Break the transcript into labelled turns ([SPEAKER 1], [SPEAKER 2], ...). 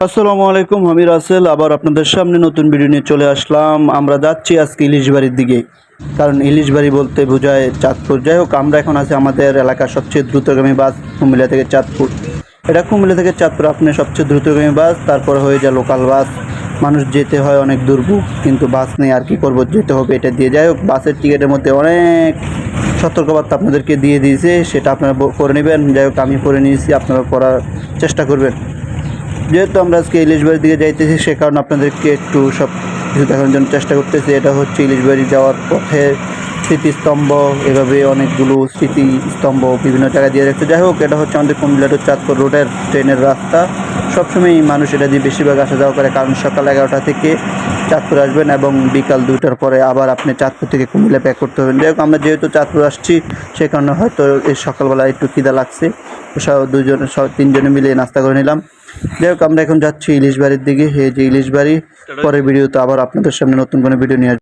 [SPEAKER 1] আসসালামু আলাইকুম, আমি রাসেল। আবার আপনাদের সামনে নতুন ভিডিও নিয়ে চলে আসলাম। আমরা যাচ্ছি আজকে ইলিশ বাড়ির দিকে। কারণ ইলিশ বাড়ি বলতে বোঝায় চাঁদপুর। যাই হোক, আমরা এখন আছি আমাদের এলাকার সবচেয়ে দ্রুতগামী বাস, কুমিল্লা থেকে চাঁদপুর। এটা কুমিল্লা থেকে চাঁদপুর আপনি সবচেয়ে দ্রুতগামী বাস, তারপরে হয়ে যায় লোকাল বাস। মানুষ যেতে হয় অনেক দুর্ভোগ কিন্তু বাস নেই আর কি করব, যেতে হবে এটা দিয়ে। যাই হোক, বাসের টিকিটের মধ্যে অনেক সতর্কবার্তা আপনাদেরকে দিয়ে দিয়েছে, সেটা আপনারা করে নেবেন। যাই হোক, আমি করে নিয়েছি, আপনারা করার চেষ্টা করবেন। যেহেতু আমরা আজকে ইলিশ বাড়ির দিকে যাইতেছি, সে কারণে আপনাদেরকে একটু সব কিছু দেখানোর জন্য চেষ্টা করতেছি। এটা হচ্ছে ইলিশ বাড়ি যাওয়ার পথে স্মৃতিস্তম্ভ, এভাবে অনেকগুলো স্মৃতিস্তম্ভ বিভিন্ন জায়গায় দিয়ে রাখছে যাই হোক, এটা হচ্ছে আমাদের কুমিল্লা টু চাঁদপুর রোডের ট্রেনের রাস্তা। সবসময়ই মানুষ এটা দিয়ে বেশিরভাগ আসা যাওয়া করে, কারণ সকাল এগারোটা থেকে চাঁদপুর আসবেন এবং বিকাল দুইটার পরে আবার আপনি চাঁদপুর থেকে কুমিল্লা প্যাক করতে হবেন। যাই হোক, আমরা যেহেতু চাঁদপুর আসছি, সে কারণে হয়তো এই সকালবেলা একটু খিদা লাগছে। দুজন তিনজনে মিলে নাস্তা করে নিলাম। যাই হোক, আমরা এখন যাচ্ছি ইলিশ বাড়ির দিকে হে যে ইলিশ বাড়ি, পরের ভিডিও তো আবার আপনাদের সামনে নতুন কোনো ভিডিও নিয়ে।